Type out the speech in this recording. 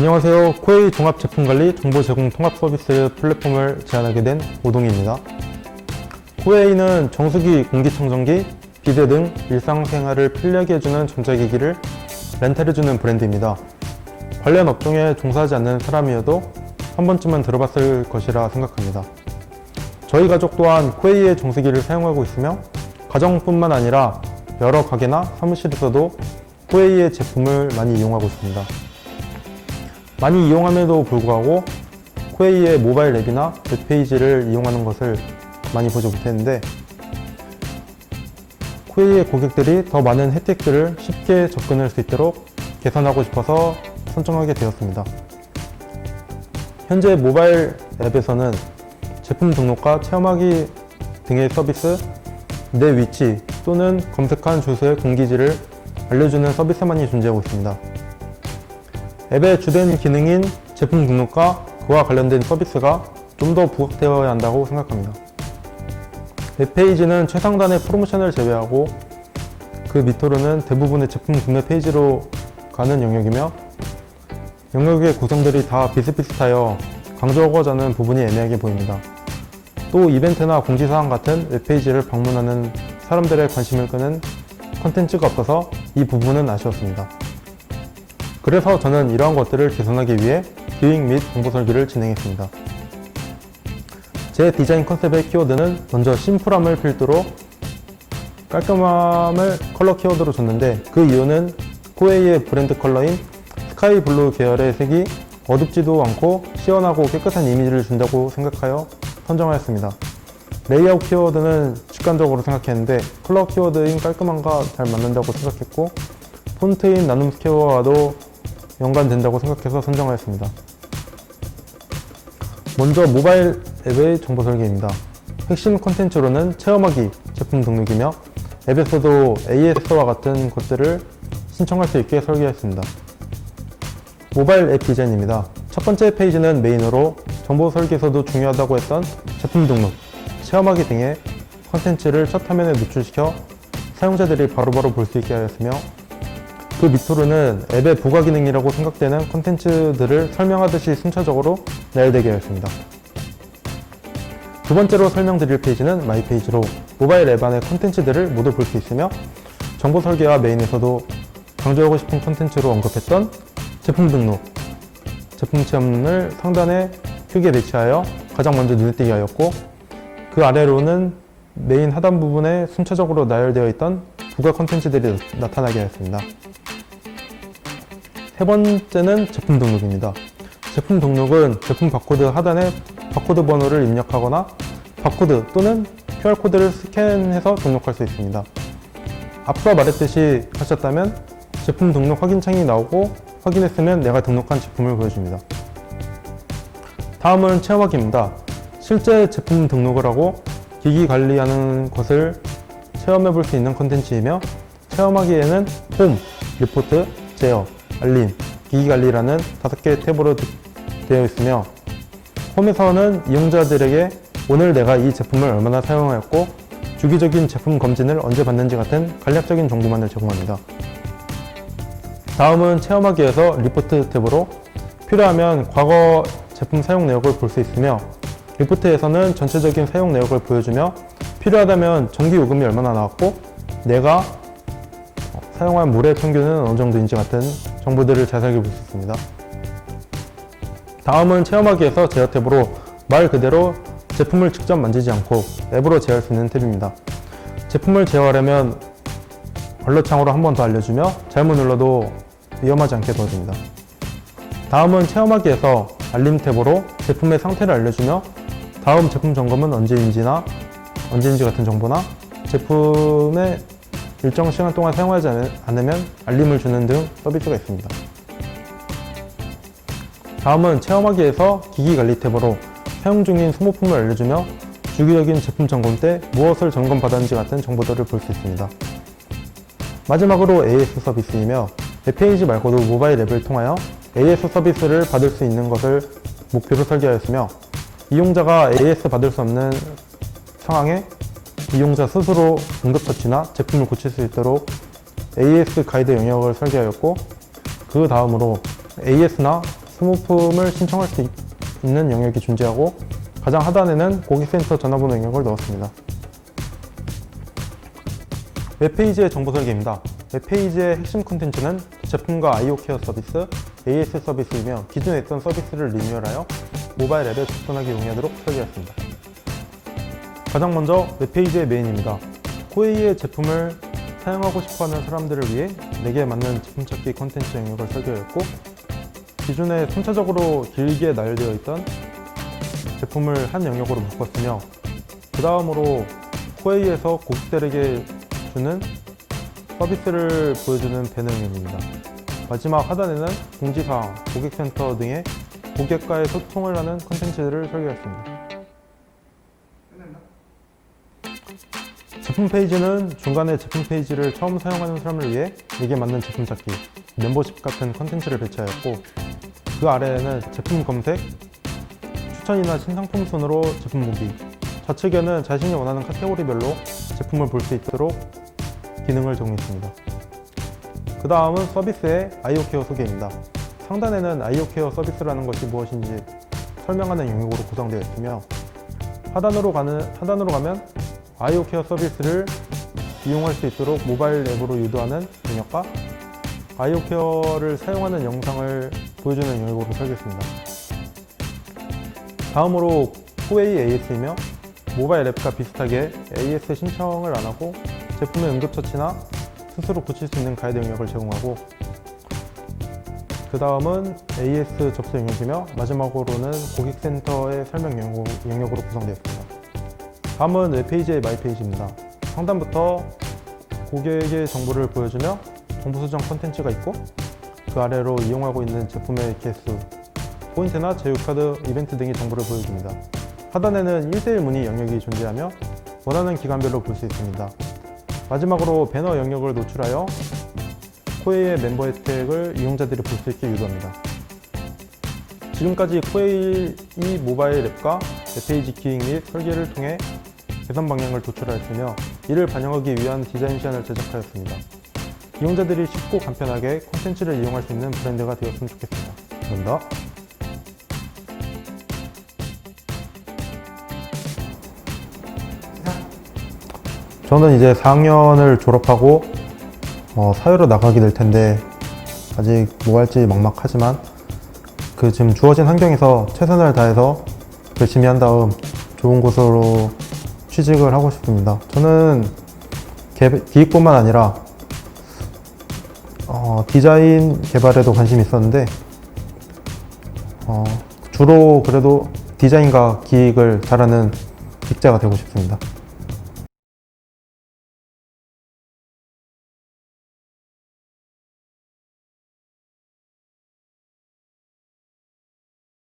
안녕하세요. 코웨이 종합 제품 관리 정보 제공 통합 서비스 플랫폼을 제안하게 된 오동희입니다. 코웨이는 정수기, 공기청정기, 비대 등 일상생활을 편리하게 해주는 전자기기를 렌탈해주는 브랜드입니다. 관련 업종에 종사하지 않는 사람이어도 한 번쯤은 들어봤을 것이라 생각합니다. 저희 가족 또한 코웨이의 정수기를 사용하고 있으며 가정뿐만 아니라 여러 가게나 사무실에서도 코웨이의 제품을 많이 이용하고 있습니다. 많이 이용함에도 불구하고 코웨이의 모바일 앱이나 웹페이지를 이용하는 것을 많이 보지 못했는데 코웨이의 고객들이 더 많은 혜택들을 쉽게 접근할 수 있도록 개선하고 싶어서 선정하게 되었습니다. 현재 모바일 앱에서는 제품 등록과 체험하기 등의 서비스, 내 위치 또는 검색한 주소의 공기지를 알려주는 서비스만이 존재하고 있습니다. 앱의 주된 기능인 제품 등록과 그와 관련된 서비스가 좀 더 부각되어야 한다고 생각합니다. 웹페이지는 최상단의 프로모션을 제외하고 그 밑으로는 대부분의 제품 구매 페이지로 가는 영역이며 영역의 구성들이 다 비슷비슷하여 강조하고자 하는 부분이 애매하게 보입니다. 또 이벤트나 공지사항 같은 웹페이지를 방문하는 사람들의 관심을 끄는 컨텐츠가 없어서 이 부분은 아쉬웠습니다. 그래서 저는 이러한 것들을 개선하기 위해 기획 및 정보 설계를 진행했습니다. 제 디자인 컨셉의 키워드는 먼저 심플함을 필두로 깔끔함을 컬러 키워드로 줬는데 그 이유는 코웨이의 브랜드 컬러인 스카이 블루 계열의 색이 어둡지도 않고 시원하고 깨끗한 이미지를 준다고 생각하여 선정하였습니다. 레이아웃 키워드는 직관적으로 생각했는데 컬러 키워드인 깔끔함과 잘 맞는다고 생각했고 폰트인 나눔 스퀘어와도 연관된다고 생각해서 선정하였습니다. 먼저 모바일 앱의 정보 설계입니다. 핵심 콘텐츠로는 체험하기, 제품 등록이며 앱에서도 AS와 같은 것들을 신청할 수 있게 설계했습니다. 모바일 앱 디자인입니다. 첫 번째 페이지는 메인으로 정보 설계에서도 중요하다고 했던 제품 등록, 체험하기 등의 콘텐츠를 첫 화면에 노출시켜 사용자들이 바로바로 볼 수 있게 하였으며 그 밑으로는 앱의 부가 기능이라고 생각되는 콘텐츠들을 설명하듯이 순차적으로 나열되게 하였습니다. 두 번째로 설명드릴 페이지는 마이 페이지로 모바일 앱 안의 콘텐츠들을 모두 볼 수 있으며 정보 설계와 메인에서도 강조하고 싶은 콘텐츠로 언급했던 제품 등록, 제품 체험을 상단에 크게 배치하여 가장 먼저 눈에 띄게 하였고 그 아래로는 메인 하단 부분에 순차적으로 나열되어 있던 부가 콘텐츠들이 나타나게 하였습니다. 세 번째는 제품 등록입니다. 제품 등록은 제품 바코드 하단에 바코드 번호를 입력하거나 바코드 또는 QR코드를 스캔해서 등록할 수 있습니다. 앞서 말했듯이 하셨다면 제품 등록 확인 창이 나오고 확인했으면 내가 등록한 제품을 보여줍니다. 다음은 체험하기입니다. 실제 제품 등록을 하고 기기 관리하는 것을 체험해 볼 수 있는 콘텐츠이며 체험하기에는 홈, 리포트, 제어, 알림, 기기 관리라는 다섯 개의 탭으로 되어 있으며 홈에서는 이용자들에게 오늘 내가 이 제품을 얼마나 사용하였고 주기적인 제품 검진을 언제 받는지 같은 간략적인 정보만을 제공합니다. 다음은 체험하기에서 리포트 탭으로 필요하면 과거 제품 사용 내역을 볼 수 있으며 리포트에서는 전체적인 사용 내역을 보여주며 필요하다면 전기 요금이 얼마나 나왔고 내가 사용한 물의 평균은 어느 정도인지 같은 정보들을 자세하게 볼 수 있습니다. 다음은 체험하기에서 제어 탭으로 말 그대로 제품을 직접 만지지 않고 앱으로 제어할 수 있는 탭입니다. 제품을 제어하려면 얼러창으로 한 번 더 알려주며 잘못 눌러도 위험하지 않게 도와줍니다. 다음은 체험하기에서 알림 탭으로 제품의 상태를 알려주며 다음 제품 점검은 언제인지나 언제인지 같은 정보나 제품의 일정 시간 동안 사용하지 않- 않으면 알림을 주는 등 서비스가 있습니다. 다음은 체험하기에서 기기 관리 탭으로 사용 중인 소모품을 알려주며 주기적인 제품 점검 때 무엇을 점검받았는지 같은 정보들을 볼 수 있습니다. 마지막으로 AS 서비스이며 웹페이지 말고도 모바일 앱을 통하여 AS 서비스를 받을 수 있는 것을 목표로 설계하였으며 이용자가 AS 받을 수 없는 상황에 이용자 스스로 응급처치나 제품을 고칠 수 있도록 AS 가이드 영역을 설계하였고 그 다음으로 AS나 소모품을 신청할 수 있- 있는 영역이 존재하고 가장 하단에는 고객센터 전화번호 영역을 넣었습니다. 웹페이지의 정보 설계입니다. 웹페이지의 핵심 콘텐츠는 제품과 IO 케어 서비스, AS 서비스이며 기존에 있던 서비스를 리뉴얼하여 모바일 앱에 접근하기 용이하도록 설계했습니다. 가장 먼저 웹페이지의 메인입니다. 코웨이의 제품을 사용하고 싶어하는 사람들을 위해 내게 맞는 제품 찾기 콘텐츠 영역을 설계했고 기존에 순차적으로 길게 나열되어 있던 제품을 한 영역으로 바꿨으며 그 다음으로 코웨이에서 고객들에게 주는 서비스를 보여주는 배너 영역입니다. 마지막 하단에는 공지사항, 고객센터 등의 고객과의 소통을 하는 콘텐츠들을 설계했습니다. 제품 페이지는 중간에 제품 페이지를 처음 사용하는 사람을 위해 이게 맞는 제품 찾기, 멤버십 같은 콘텐츠를 배치하였고 그 아래에는 제품 검색, 추천이나 신상품 순으로 제품 보기, 좌측에는 자신이 원하는 카테고리별로 제품을 볼 수 있도록 기능을 제공했습니다. 그 다음은 서비스의 아이오 케어 소개입니다. 상단에는 아이오 케어 서비스라는 것이 무엇인지 설명하는 영역으로 구성되어 있으며 하단으로 가는 하단으로 가면 아이오 케어 서비스를 이용할 수 있도록 모바일 앱으로 유도하는 영역과 아이오 케어를 사용하는 영상을 보여주는 영역으로 설계했습니다. 다음으로 코웨이 AS이며 모바일 앱과 비슷하게 AS 신청을 안 하고 제품의 응급처치나 스스로 고칠 수 있는 가이드 영역을 제공하고 그 다음은 AS 접수 영역이며 마지막으로는 고객센터의 설명 영역, 영역으로 구성되어 있습니다. 다음은 웹페이지의 마이페이지입니다. 상단부터 고객의 정보를 보여주며 정보 수정 콘텐츠가 있고 그 아래로 이용하고 있는 제품의 개수, 포인트나 제휴카드, 이벤트 등의 정보를 보여줍니다. 하단에는 1대1 문의 영역이 존재하며 원하는 기간별로 볼 수 있습니다. 마지막으로 배너 영역을 노출하여 코웨이의 멤버 혜택을 이용자들이 볼 수 있게 유도합니다. 지금까지 코웨이 모바일 앱과 웹페이지 기획 및 설계를 통해 개선 방향을 도출하였으며 이를 반영하기 위한 디자인 시안을 제작하였습니다. 이용자들이 쉽고 간편하게 콘텐츠를 이용할 수 있는 브랜드가 되었으면 좋겠습니다. 감사합니다. 저는 이제 4학년을 졸업하고 어, 사회로 나가게 될 텐데 아직 뭐 할지 막막하지만 그 지금 주어진 환경에서 최선을 다해서 열심히 한 다음 좋은 곳으로 취직을 하고 싶습니다. 저는 개- 기획뿐만 아니라 어, 디자인 개발에도 관심이 있었는데 어, 주로 그래도 디자인과 기획을 잘하는 기자가 되고 싶습니다.